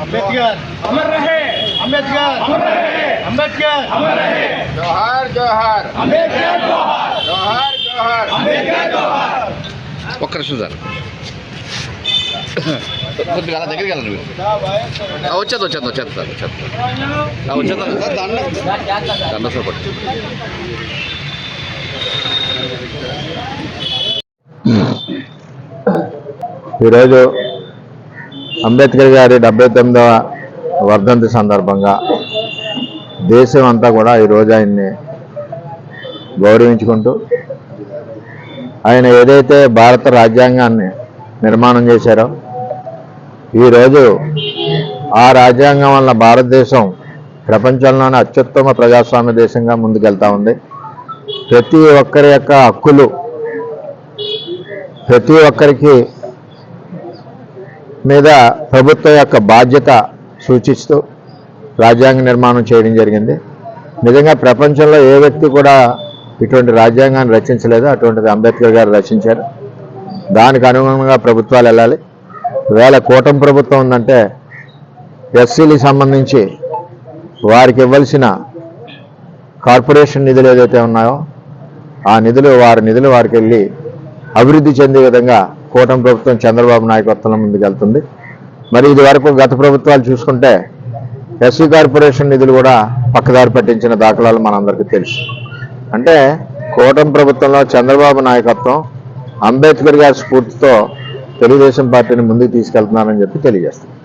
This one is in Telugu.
Ambedkar, Amar Rahe, Ambedkar, Amar Rahe, Ambedkar, Amar Rahe. Johar, Johar, Ambedkar, Johar, Johar, Johar, Ambedkar, Johar. Wakar Sudar. కొద్దిగా అలా దగ్గరికి వెళ్ళండి మీరు. ఆ, వచ్చేది వచ్చేది వచ్చేది సార్ వచ్చేది ఆ, వచ్చేది సార్ దండ. దండ సార్ పట్టు ఈరోజు అంబేద్కర్ గారి డెబ్బై తొమ్మిదవ వర్ధంతి సందర్భంగా దేశం అంతా కూడా ఈరోజు ఆయన్ని గౌరవించుకుంటూ ఆయన ఏదైతే భారత రాజ్యాంగాన్ని నిర్మాణం చేశారో ఈరోజు ఆ రాజ్యాంగం వల్ల భారతదేశం ప్రపంచంలోనే అత్యుత్తమ ప్రజాస్వామ్య దేశంగా ముందుకెళ్తా ఉంది. ప్రతి ఒక్కరి యొక్క హక్కులు ప్రతి ఒక్కరికి మీద ప్రభుత్వం యొక్క బాధ్యత సూచిస్తూ రాజ్యాంగ నిర్మాణం చేయడం జరిగింది. నిజంగా ప్రపంచంలో ఏ వ్యక్తి కూడా ఇటువంటి రాజ్యాంగాన్ని రచించలేదు. అటువంటిది అంబేద్కర్ గారు రచించారు. దానికి అనుగుణంగా ప్రభుత్వాలు వెళ్ళాలి. వేళ కూటమి ప్రభుత్వం ఉందంటే ఎస్సీలకు సంబంధించి వారికి ఇవ్వాల్సిన కార్పొరేషన్ నిధులు ఏదైతే ఉన్నాయో ఆ నిధులు వారి నిధులు వారికి వెళ్ళి అభివృద్ధి చెందే విధంగా కూటమి ప్రభుత్వం చంద్రబాబు నాయకత్వంలో ముందుకెళ్తుంది. మరి ఇది వరకు గత ప్రభుత్వాలు చూసుకుంటే ఎస్సీ కార్పొరేషన్ నిధులు కూడా పక్కదారి పట్టించిన దాఖలాలు మనందరికీ తెలుసు. అంటే కూటమి ప్రభుత్వంలో చంద్రబాబు నాయకత్వం అంబేద్కర్ గారి స్ఫూర్తితో తెలుగుదేశం పార్టీని ముందుకు తీసుకెళ్తున్నారని చెప్పి తెలియజేస్తాను